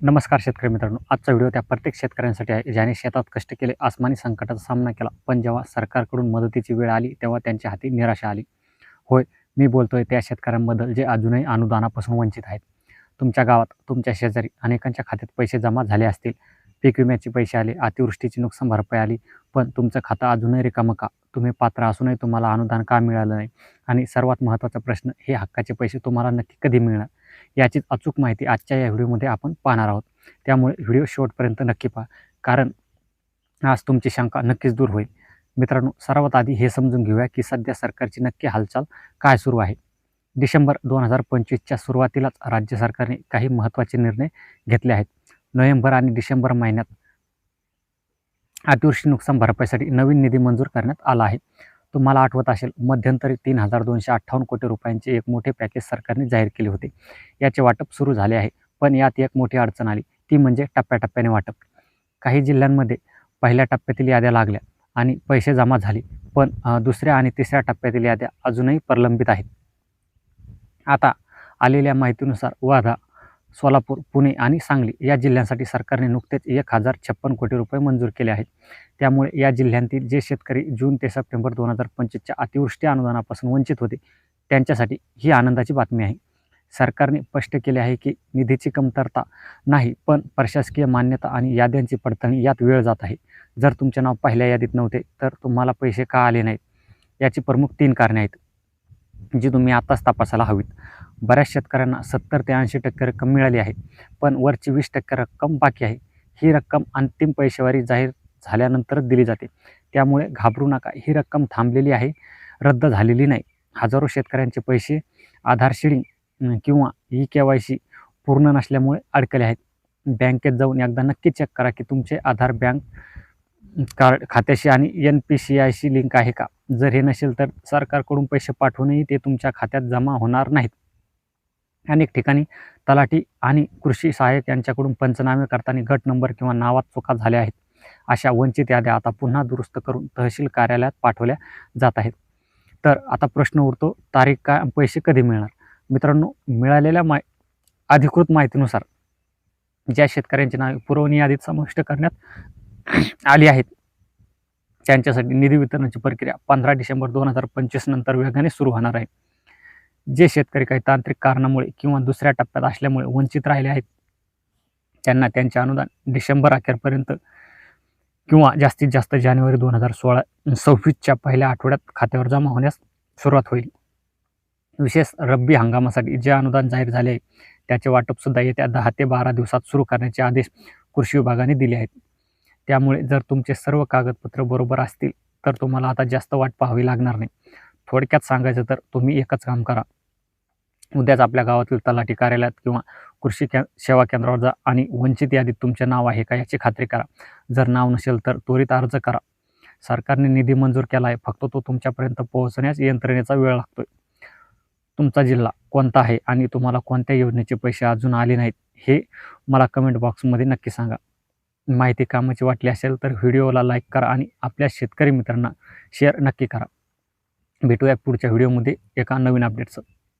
नमस्कार शेतकरी मित्रांनो. आजचा व्हिडिओ त्या प्रत्येक शेतकऱ्यांसाठी आहे. ज्याने शेतात कष्ट केले आसमानी संकटाचा सामना केला पण जेव्हा सरकारकडून मदतीची वेळ आली तेव्हा त्यांच्या हाती निराशा आली. होय मी बोलतोय त्या शेतकऱ्यांबद्दल जे अजूनही अनुदानापासून वंचित आहेत. तुमच्या गावात तुमच्या शेजारी अनेकांच्या खात्यात पैसे जमा झाले असतील. पीक विम्याचे पैसे आले अतिवृष्टीची नुकसान भरपाई आली पण तुमचं खातं अजूनही रिकामं का? तुम्ही पात्र असूनही तुम्हाला अनुदान का मिळालं नाही? आणि सर्वात महत्त्वाचा प्रश्न हे हक्काचे पैसे तुम्हाला नक्की कधी मिळणार? याचीच अचूक माहिती आजच्या या व्हिडिओमध्ये आपण पाहणार आहोत. त्यामुळे व्हिडिओ शेवटपर्यंत नक्की पहा. कारण आज तुमची शंका नक्कीच दूर होईल. मित्रांनो सर्वात आधी हे समजून घेऊया की सध्या सरकारची नक्की हालचाल काय सुरू आहे. डिसेंबर दोन हजार पंचवीसच्या सुरुवातीलाच राज्य सरकारने काही महत्त्वाचे निर्णय घेतले आहेत. नोव्हेंबर आणि डिसेंबर महिन्यात अतिवृष्टी नुकसान भरपाईसाठी नवीन निधी मंजूर करण्यात आला आहे. तुम्हाला आठवत असेल मध्यंतरी तीन हजार दोनशे अठ्ठावन्न कोटी रुपयांचे एक मोठे पॅकेज सरकारने जाहीर केले होते. याचे वाटप सुरू झाले आहे पण यात एक मोठी अडचण आली ती म्हणजे टप्प्याटप्प्याने वाटप. काही जिल्ह्यांमध्ये पहिल्या टप्प्यातील याद्या लागल्या आणि पैसे जमा झाले पण दुसऱ्या आणि तिसऱ्या टप्प्यातील याद्या अजूनही प्रलंबित आहेत. आता आलेल्या माहितीनुसार वर्धा सोलापूर पुणे आणि सांगली या जिल्ह्यांसाठी सरकारने नुकतेच एक हजार छप्पन कोटी रुपये मंजूर केले आहेत. त्यामुळे या जिल्ह्यांतील जे शेतकरी जून ते सप्टेंबर दोन हजार पंचवीसच्या अतिवृष्टी अनुदानापासून वंचित होते त्यांच्यासाठी ही आनंदाची बातमी आहे. सरकारने स्पष्ट केले आहे की निधीची कमतरता नाही पण प्रशासकीय मान्यता आणि याद्यांची पडताळणी यात वेळ जात आहे. जर तुमचे नाव पहिल्या यादीत नव्हते तर तुम्हाला पैसे का आले नाहीत? याची प्रमुख तीन कारणे आहेत जी तुम्ही आत्ताच तपासायला हवीत. बऱ्याच शेतकऱ्यांना सत्तर ते ऐंशी टक्के रक्कम मिळाली आहे. पण वरची वीस टक्के रक्कम बाकी आहे. ही रक्कम अंतिम पैशेवारी जाहीर झाल्यानंतरच दिली जाते. त्यामुळे घाबरू नका. ही रक्कम थांबलेली आहे. रद्द झालेली नाही. हजारो शेतकऱ्यांचे पैसे आधार शिडिंग किंवा ई के वाय सी पूर्ण नसल्यामुळे अडकले आहेत. बँकेत जाऊन एकदा नक्की चेक करा की तुमचे आधार बँक कार्ड खात्याशी आणि एन पी सी आयशी लिंक आहे का? जर हे नसेल तर सरकारकडून पैसे पाठवूनही ते तुमच्या खात्यात जमा होणार नाहीत. अनेक ठिकाणी तलाठी आणि कृषी सहाय्यक यांच्याकडून पंचनामे करताना गट नंबर किंवा नावात चुका झाल्या आहेत. अशा वंचित याद्या आता पुन्हा दुरुस्त करून तहसील कार्यालयात पाठवल्या जात आहेत. तर आता प्रश्न उरतो तारीख काय पैसे कधी मिळणार? मित्रांनो मिळालेल्या मा अधिकृत माहितीनुसार ज्या शेतकऱ्यांची नावे पुरवणी यादीत समाविष्ट करण्यात आली आहेत त्यांच्यासाठी निधी वितरणाची प्रक्रिया पंधरा डिसेंबर दोन हजार पंचवीस नंतर वेगाने सुरू होणार आहे. जे शेतकरी काही तांत्रिक कारणामुळे किंवा दुसऱ्या टप्प्यात असल्यामुळे वंचित राहिले आहेत त्यांना त्यांचे अनुदान डिसेंबर अखेरपर्यंत किंवा जास्तीत जास्त जानेवारी दोन हजार सोळा सव्वीसच्या पहिल्या आठवड्यात खात्यावर जमा होण्यास सुरुवात होईल. विशेष रब्बी हंगामासाठी जे अनुदान जाहीर झाले आहे त्याचे वाटपसुद्धा येत्या दहा ते बारा दिवसात सुरू करण्याचे आदेश कृषी विभागाने दिले आहेत. त्यामुळे जर तुमचे सर्व कागदपत्र बरोबर असतील तर तुम्हाला आता जास्त वाट पाहावी लागणार नाही. थोडक्यात सांगायचं तर तुम्ही एकच काम करा. उद्याच आपल्या गावातील तलाठी कार्यालयात किंवा कृषी के सेवा केंद्रावर जा आणि वंचित यादीत तुमचे नाव आहे का याची खात्री करा. जर नाव नसेल तर त्वरित अर्ज करा. सरकारने निधी मंजूर केला आहे फक्त तो तुमच्यापर्यंत पोहोचण्यास यंत्रणेचा वेळ लागतोय. तुमचा जिल्हा कोणता आहे आणि तुम्हाला कोणत्या योजनेचे पैसे अजून आले नाहीत हे मला कमेंट बॉक्समध्ये नक्की सांगा. माहिती कामाची वाटली असेल तर व्हिडिओला लाईक करा आणि आपल्या शेतकरी मित्रांना शेअर नक्की करा. भेटूया पुढच्या व्हिडिओमध्ये एका नवीन अपडेटचं